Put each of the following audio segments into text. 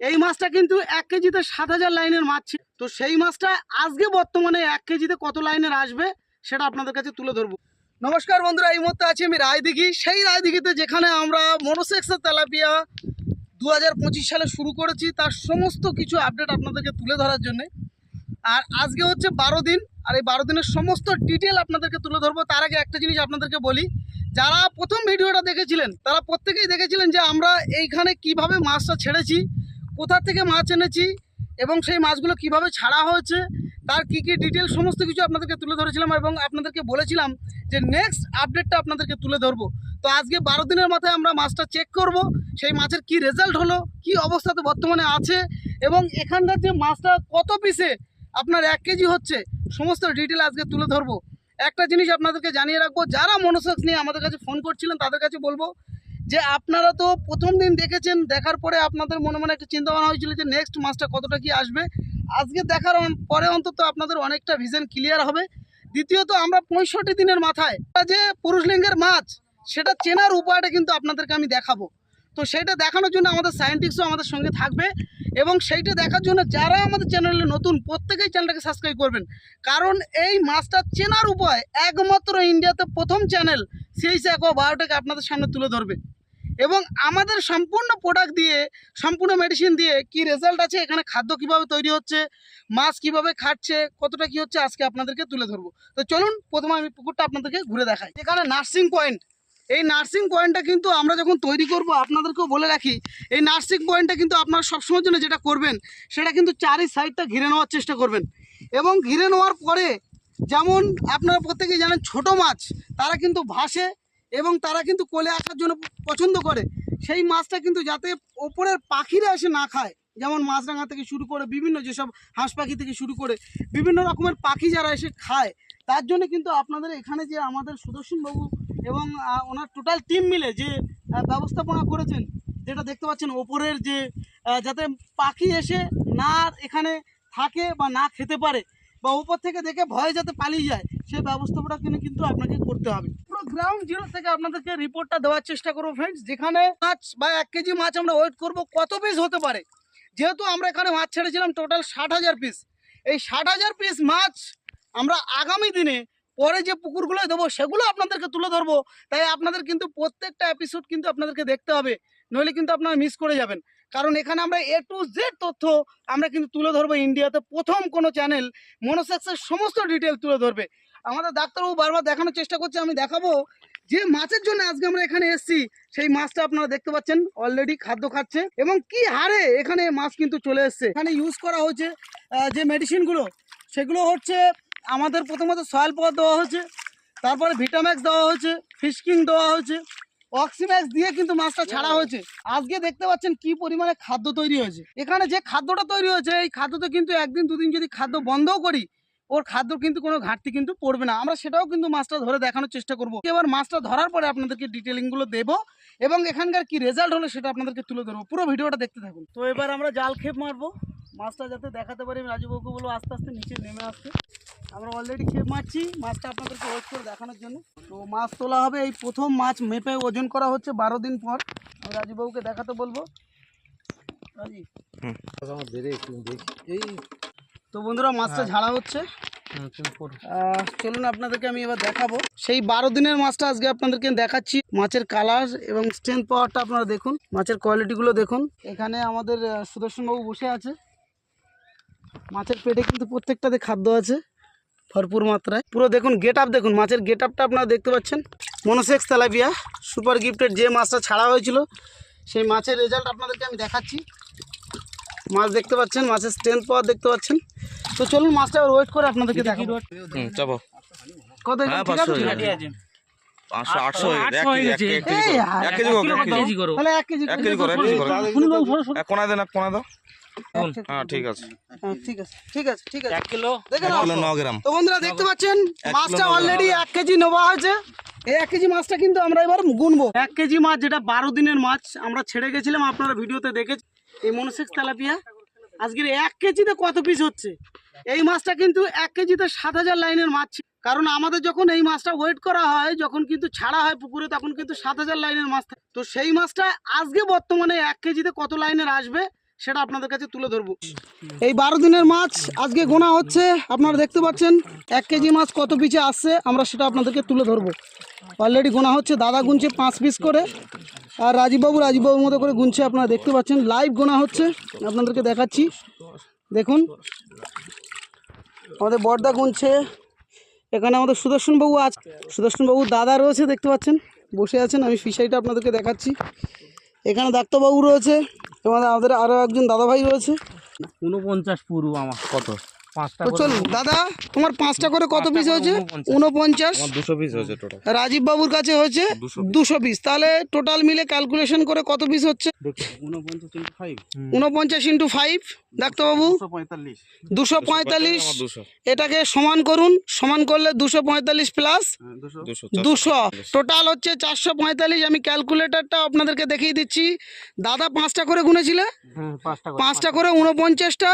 এই মাছটা কিন্তু এক কেজিতে সাত হাজার লাইনের মাছ ছিল। তো সেই মাছটা আজকে বর্তমানে এক কেজিতে কত লাইনের আসবে সেটা আপনাদের কাছে তুলে ধরবো। নমস্কার বন্ধুরা, এই মুহূর্তে আছি আমি রায়দিঘি। সেই রায়দিঘিতে যেখানে আমরা মনোসেক্সের তেলাপিয়া দু হাজার পঁচিশ সালে শুরু করেছি, তার সমস্ত কিছু আপডেট আপনাদেরকে তুলে ধরার জন্য। আর আজকে হচ্ছে বারো দিন, আর এই বারো দিনের সমস্ত ডিটেল আপনাদেরকে তুলে ধরবো। তার আগে একটা জিনিস আপনাদেরকে বলি, যারা প্রথম ভিডিওটা দেখেছিলেন, তারা প্রত্যেকেই দেখেছিলেন যে আমরা এইখানে কীভাবে মাছটা ছেড়েছি কোথা থেকে মাছ এনেছি এবং সেই মাছগুলো কীভাবে ছাড়া হয়েছে, তার কি কি ডিটেল সমস্ত কিছু আপনাদেরকে তুলে ধরেছিলাম এবং আপনাদেরকে বলেছিলাম যে নেক্সট আপডেটটা আপনাদেরকে তুলে ধরবো। তো আজকে বারো দিনের মাথায় আমরা মাছটা চেক করব, সেই মাছের কি রেজাল্ট হলো, কি অবস্থাতে বর্তমানে আছে এবং এখানকার যে মাছটা কত পিসে আপনার এক কেজি হচ্ছে, সমস্ত ডিটেল আজকে তুলে ধরবো। একটা জিনিস আপনাদেরকে জানিয়ে রাখব, যারা মনোসেক্স নিয়ে আমাদের কাছে ফোন করছিলেন, তাদের কাছে বলব যে আপনারা তো প্রথম দিন দেখেছেন, দেখার পরে আপনাদের মনে মনে একটা চিন্তা ভাবনা হয়েছিল যে নেক্সট মাছটা কতটা কি আসবে। আজকে দেখার পরে অন্তত আপনাদের অনেকটা ভিশন ক্লিয়ার হবে। দ্বিতীয়ত আমরা পঁয়ষট্টি দিনের মাথায় যে পুরুষলিঙ্গের মাছ, সেটা চেনার উপায়টা কিন্তু আপনাদেরকে আমি দেখাবো। তো সেইটা দেখানোর জন্য আমাদের সায়েন্টিস্টও আমাদের সঙ্গে থাকবে এবং সেইটা দেখার জন্য যারা আমাদের চ্যানেলে নতুন, প্রত্যেকেই চ্যানেলটাকে সাবস্ক্রাইব করবেন। কারণ এই মাছটা চেনার উপায় একমাত্র ইন্ডিয়াতে প্রথম চ্যানেল সেই স্যাকো বায়োটেক আপনাদের সামনে তুলে ধরবে। এবং আমাদের সম্পূর্ণ প্রোডাক্ট দিয়ে, সম্পূর্ণ মেডিসিন দিয়ে কি রেজাল্ট আছে, এখানে খাদ্য কীভাবে তৈরি হচ্ছে, মাছ কীভাবে খাচ্ছে, কতটা কি হচ্ছে, আজকে আপনাদেরকে তুলে ধরবো। তো চলুন, প্রথমে আমি পুকুরটা আপনাদেরকে ঘুরে দেখাই। এখানে নার্সিং পয়েন্ট এই নার্সিং পয়েন্টটা কিন্তু আমরা যখন তৈরি করব, আপনাদেরকেও বলে রাখি, এই নার্সিং পয়েন্টটা কিন্তু আপনারা সবসময়ের জন্য যেটা করবেন, সেটা কিন্তু চারি সাইডটা ঘিরে নেওয়ার চেষ্টা করবেন। এবং ঘিরে নেওয়ার পরে, যেমন আপনারা প্রত্যেকেই জানেন, ছোট মাছ, তারা কিন্তু ভাসে এবং তারা কিন্তু কোলে আসার জন্য পছন্দ করে। সেই মাছটা কিন্তু যাতে ওপরের পাখিরা এসে না খায়, যেমন মাছরাঙা থেকে শুরু করে বিভিন্ন যেসব হাঁস পাখি থেকে শুরু করে বিভিন্ন রকমের পাখি যারা এসে খায়, তার জন্য কিন্তু আপনাদের এখানে যে আমাদের সুদর্শন বাবু এবং ওনার টোটাল টিম মিলে যে ব্যবস্থাপনা করেছেন, যেটা দেখতে পাচ্ছেন ওপরের যে যাতে পাখি এসে না এখানে থাকে বা না খেতে পারে বা উপর থেকে দেখে ভয়ে যাতে পালিয়ে যায় সেই ব্যবস্থাপনা কিন্তু কিন্তু আপনাকে করতে হবে। পুরো গ্রাউন্ড জিরো থেকে আপনাদেরকে রিপোর্টটা দেওয়ার চেষ্টা করব ফ্রেন্ডস যেখানে মাছ বা এক কেজি মাছ আমরা ওয়েট করব, কত পিস হতে পারে? যেহেতু আমরা এখানে মাছ ছেড়েছিলাম টোটাল ষাট হাজার পিস এই ষাট হাজার পিস মাছ আমরা আগামী দিনে পরে যে পুকুরগুলো দেবো, সেগুলো আপনাদেরকে তুলে ধরবো। তাই আপনাদের কিন্তু প্রত্যেকটা এপিসোড কিন্তু আপনাদেরকে দেখতে হবে। নইলে কিন্তু আপনারা মিস করে যাবেন। কারণ এখানে আমরা এ টু জেড তথ্য আমরা কিন্তু তুলে ধরবো ইন্ডিয়াতে প্রথম কোনো চ্যানেল মনোসেক্সের সমস্ত ডিটেল তুলে ধরবে। আমাদের ডাক্তারবাবু বারবার দেখানোর চেষ্টা করছে, আমি দেখাবো। যে মাছের জন্য আজকে আমরা এখানে এসেছি, সেই মাছটা আপনারা দেখতে পাচ্ছেন অলরেডি খাদ্য খাচ্ছে। এবং কি হারে এখানে মাছ কিন্তু চলে এসছে। এখানে ইউজ করা হয়েছে যে মেডিসিনগুলো সেগুলো হচ্ছে আমাদের প্রথমত সয়েল পাওয়ার দেওয়া হয়েছে, তারপরে ভিটাম্যাক্স দেওয়া হয়েছে ফিশকিং দেওয়া হয়েছে। অক্সিম্যাক্স দিয়ে কিন্তু মাছটা ছাড়া হয়েছে। আজকে দেখতে পাচ্ছেন কি পরিমাণে খাদ্য তৈরি হয়েছে। এখানে যে খাদ্যটা তৈরি হয়েছে এই খাদ্যতে কিন্তু একদিন দুদিন যদি খাদ্য বন্ধও করি ওর খাদ্য কিন্তু কোনো ঘাটতি কিন্তু পড়বে না। আমরা সেটাও কিন্তু মাছটা ধরে দেখানোর চেষ্টা করব। এবার মাছটা ধরার পরে আপনাদেরকে ডিটেলিংগুলো দেবো এবং এখানকার কি রেজাল্ট হলো সেটা আপনাদেরকে তুলে ধরবো। পুরো ভিডিওটা দেখতে থাকুন। তো এবার আমরা জাল খেপ মারবো। মাছটা যাতে দেখাতে পারি আমি রাজুবাবুকে বলব আস্তে আস্তে নিচে নেমে আসতে আমরা অলরেডি খেপ মারছি। মাছটা আপনাদেরকে ওয়েট করে দেখানোর জন্য। তো মাছ তোলা হবে। এই প্রথম মাছ মেপে ওজন করা হচ্ছে বারো দিন পর। আমি রাজুবাবুকে দেখাতে বলব। রাজি। এই তো বন্ধুরা মাছটা ঝাড়া হচ্ছে। চলুন আপনাদেরকে আমি এবার দেখাবো। সেই বারো দিনের মাছটা আজকে আপনাদেরকে দেখাচ্ছি। মাছের কালার এবং স্ট্রেংথ পাওয়ারটা আপনারা দেখুন। মাছের কোয়ালিটিগুলো দেখুন। এখানে আমাদের সুদর্শনবাবু বসে আছে। মাছের পেটে কিন্তু প্রত্যেকটাতে খাদ্য আছে। ভরপুর মাত্রায় পুরো দেখুন গেট আপ দেখুন মাছের গেট আপটা আপনারা দেখতে পাচ্ছেন মনোসেক্স তেলাপিয়া সুপার গিফটের যে মাছটা ছাড়া হয়েছিল সেই মাছের রেজাল্ট আপনাদেরকে আমি দেখাচ্ছি মাছ দেখতে পাচ্ছেন মাছের স্ট্রেংথ পাওয়ার দেখতে পাচ্ছেন তো চলুন মাছটা ওয়েট করে আপনাদেরকে দেখাবো হুম চাপো কত হ্যাঁ, ঠিক আছে পাঁচশো তো? যাবে। পাঁচশো আটশো গেছে, এক আটশো কেজি, এক গেছে। কেজি, এই, এক কেজি করো, এক কেজি করো। তাহলে এক কেজি এক কেজি করো, এক কেজি করো। শুনুন বাবু, সরো, সরো। এক কোনা দেন এক কোনা দাও এক কেজি। হ্যাঁ ঠিক আছে। হ্যাঁ, ঠিক আছে ঠিক আছে ঠিক আছে। এক কিলো দেখে নাও। কিলো গ্রাম। তো বন্ধুরা দেখতে পাচ্ছেন মাছটা অলরেডি এক কেজি নেওয়া হয়েছে। এই এক কেজি মাছটা কিন্তু আমরা এবার গুনবো। এক কেজি মাছ যেটা বারো দিনের মাছ আমরা ছেড়ে গেছিলাম আপনারা ভিডিওতে দেখেছি এই মনোসেক্স তেলাপিয়া। আজকের এক কেজিতে কত পিস হচ্ছে? এই মাছটা কিন্তু এক কেজিতে সাত হাজার লাইনের মাছ ছিল। কারণ আমাদের যখন এই মাছটা ওয়েট করা হয় যখন কিন্তু ছাড়া হয় পুকুরে তখন কিন্তু সাত হাজার লাইনের মাছ তো সেই মাছটা আজকে বর্তমানে এক কেজিতে কত লাইনের আসবে? সেটা আপনাদের কাছে তুলে ধরবো। এই বারো দিনের মাছ, আজকে গোনা হচ্ছে, আপনারা দেখতে পাচ্ছেন, এক কেজি মাছ কত পিছে আসছে, আমরা সেটা আপনাদেরকে তুলে ধরবো। অলরেডি গোনা হচ্ছে, দাদা গুনছে পাঁচ পিস করে, আর রাজীববাবু, রাজীববাবুর মতো করে গুনছে, আপনারা দেখতে পাচ্ছেন লাইভ গোনা হচ্ছে, আপনাদেরকে দেখাচ্ছি। দেখুন, আমাদের বর্দা গুনছে, এখানে আমাদের সুদর্শনবাবু আজ সুদর্শনবাবু দাদা রয়েছে, দেখতে পাচ্ছেন, বসে আছেন, আমি ফিশারিটা আপনাদেরকে দেখাচ্ছি। এখানে ডাক্তারবাবু রয়েছে এবং আমাদের আরও একজন দাদাভাই রয়েছে। উনপঞ্চাশ পুরু আমার। কত? পাঁচটা তো চলুন দাদা তোমার পাঁচটা করে কত পিস হয়েছে? উনপঞ্চাশ দুশো পিস হয়েছে টোটাল রাজীব বাবুর কাছে হয়েছে দুশো পিস তাহলে টোটাল মিলে ক্যালকুলেশন করে কত পিস হচ্ছে? উনপঞ্চাশ ইন্টু ফাইভ ডাক্তারবাবু? দুশো পঁয়তাল্লিশ। এটাকে সমান করুন সমান করলে দুশো পঁয়তাল্লিশ প্লাস দুশো। দুশো টোটাল হচ্ছে চারশো পঁয়তাল্লিশ। আমি ক্যালকুলেটরটা আপনাদেরকে দেখিয়ে দিচ্ছি। দাদা পাঁচটা করে গুনেছিলে? হ্যাঁ পাঁচটা করে। উনপঞ্চাশটা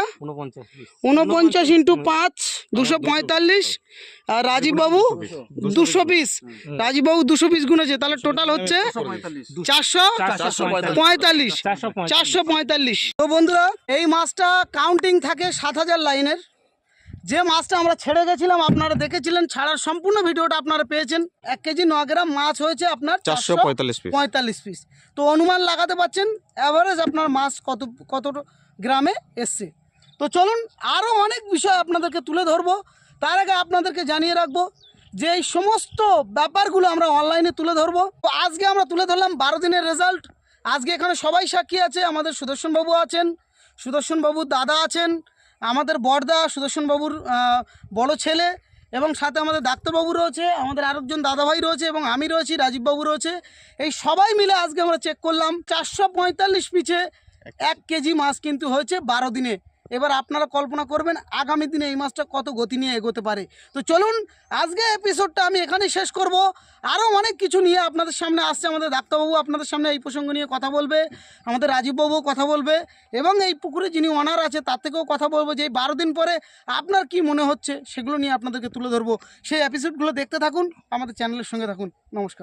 উনপঞ্চাশ ইন্টু পাঁচ দুশো পঁয়তাল্লিশ। আর রাজীববাবু দুশো পিস রাজীববাবু দুশো পিস গুনেছে। তাহলে টোটাল হচ্ছে চারশো চারশো পঁয়তাল্লিশ। চারশো পঁয়তাল্লিশ। তো বন্ধুরা এই মাছটা কাউন্টিং থাকে সাত হাজার লাইনের। যে মাছটা আমরা ছেড়ে গেছিলাম আপনারা দেখেছিলেন ছাড়ার সম্পূর্ণ ভিডিওটা আপনারা পেয়েছেন। এক কেজি ন গ্রাম মাছ হয়েছে আপনার চারশো পঁয়তাল্লিশ পিস পঁয়তাল্লিশ পিস তো অনুমান লাগাতে পারছেন অ্যাভারেজ আপনার মাছ কত কত গ্রামে এসছে। তো চলুন আরও অনেক বিষয় আপনাদেরকে তুলে ধরবো। তার আগে আপনাদেরকে জানিয়ে রাখব যে এই সমস্ত ব্যাপারগুলো আমরা অনলাইনে তুলে ধরবো। তো আজকে আমরা তুলে ধরলাম বারো দিনের রেজাল্ট আজকে এখানে সবাই সাক্ষী আছে, আমাদের সুদর্শনবাবু আছেন সুদর্শনবাবুর দাদা আছেন, আমাদের বড়দা সুদর্শনবাবুর বাবুর বড় ছেলে এবং সাথে আমাদের ডাক্তারবাবু রয়েছে, আমাদের আরেকজন দাদাভাই রয়েছে এবং আমি রয়েছি, রাজীববাবু রয়েছে। এই সবাই মিলে আজকে আমরা চেক করলাম, চারশো পঁয়তাল্লিশ পিছে এক কেজি মাছ কিন্তু হয়েছে বারো দিনে। এবার আপনারা কল্পনা করবেন আগামী দিনে এই মাছটা কত গতি নিয়ে এগোতে পারে। তো চলুন, আজকে এপিসোডটা আমি এখানেই শেষ করব। আরও অনেক কিছু নিয়ে আপনাদের সামনে আসছে, আমাদের ডাক্তারবাবু আপনাদের সামনে এই প্রসঙ্গ নিয়ে কথা বলবে, আমাদের রাজীববাবুও কথা বলবে, এবং এই পুকুরে যিনি অনার আছে, তার থেকেও কথা বলব যে বারো দিন পরে আপনার কি মনে হচ্ছে, সেগুলো নিয়ে আপনাদেরকে তুলে ধরবো। সেই এপিসোডগুলো দেখতে থাকুন, আমাদের চ্যানেলের সঙ্গে থাকুন। নমস্কার।